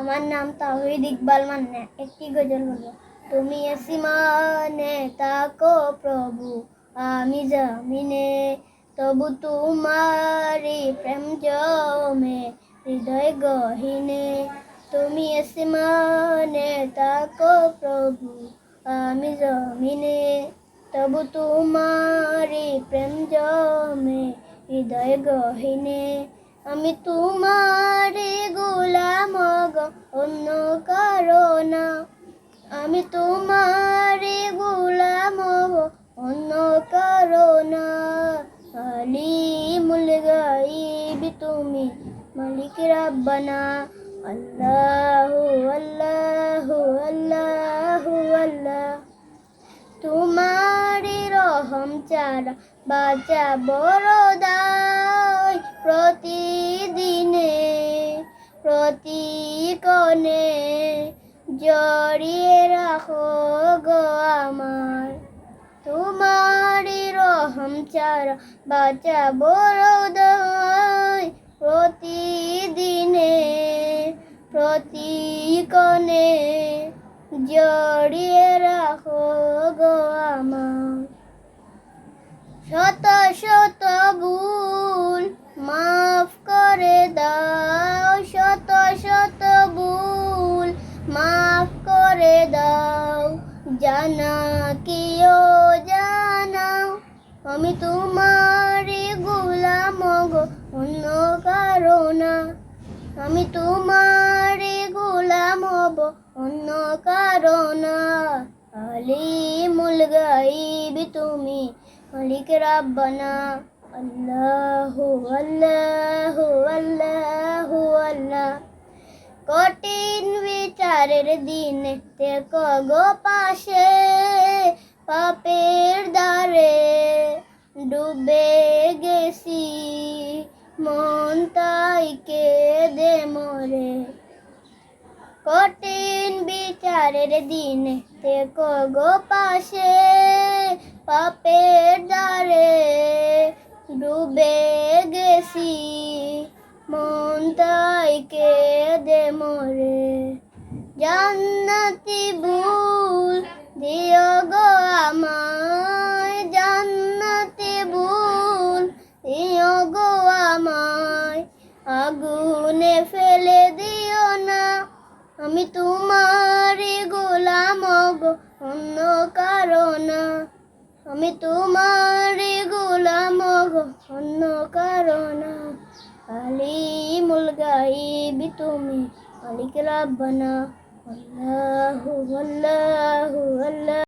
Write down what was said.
আমার নাম তাহিদ ইকবাল মান্না, একটি গজল বলব তুমি আসিমানে তাকো প্রভু, আমি জামিনে, তবু তোমারি প্রেম জমে, হৃদয় গহিনে, তুমি আসিমানে তাকো প্রভু, আমি জমিনে, তবু তোমারি প্রেম জমে, হৃদয় গহিনে, আমি তোমারে অন্য কারও না আমি তোমারে গোলাম অন্য কারও না আলি মুল গাইবি তুমি মালিক রাব্বানা। আল্লাহু আল্লাহু আল্লাহু, আল্লাহ। তোমারি রহম চারা বাঁচা বড় দায়। প্রতিদিনে প্রতিকণে জড়িয়ে রাখো গো আমার। তোমারি রহম চারা বাঁচা বড় প্রতিদিনে। প্রতিকণে জড়িয়ে রাখো গো আমার। শত শত ভুল মাফ করে দাও। আমি তোমার গোলাম গো, অন্য কারও না। আমি তোমার গোলাম হব অন্য কারও না। আলিমুল গাইবি তুমি, মালিক রাব্বানা। আল্লাহু আল্লাহু আল্লাহু, আল্লাহ। কঠিন বিচারের দিন দেখো গো পাশে, পাপের দ্বারে ডুবে গেছি মন তাই কে দে মরে। কঠিন বিচারের দিন দেখো গো পাশে, পাপের দ্বারে ডুবে গেছি মন তাই কে দে মরে। জান্নাতি ভুল দিও গো আমায়। আগুনে ফেলে দিও না। আমি তোমারই গোলাম অন্য কারও না। আমি তোমারই গোলাম অন্য কারও না। আলিমুল গাইবি তুমি, মালিক রাব্বানা। আল্লাহু আল্লাহু, আল্লাহ।